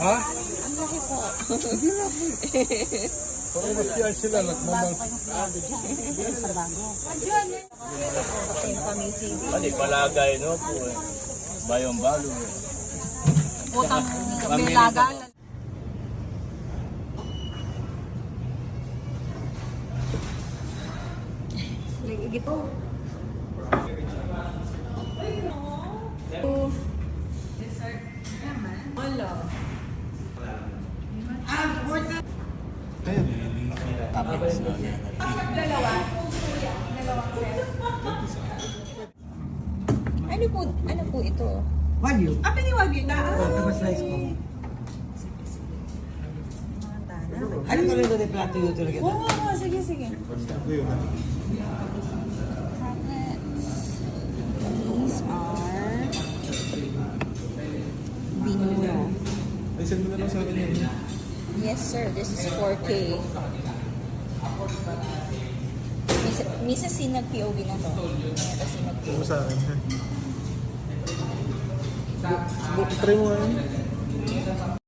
Ha? Ang laki po. Parang nasiyan sila. Nagmamal. Sa bago. Ano, palagay, no? Po, eh. Bayong balo. Nilaga. Gito. Ano po, ano po ito? Wagyu. Ah, piniwagi na. Ah, tapos slice ko. Ano doon yung plato yun talaga? Oo, sige, sige. These Send mo na lang sa akin yun. Yes, sir. This is 4K. Misa, misa sinag POV na to. Misa sinag Send mo POV. sa akin. Try mo nga yun.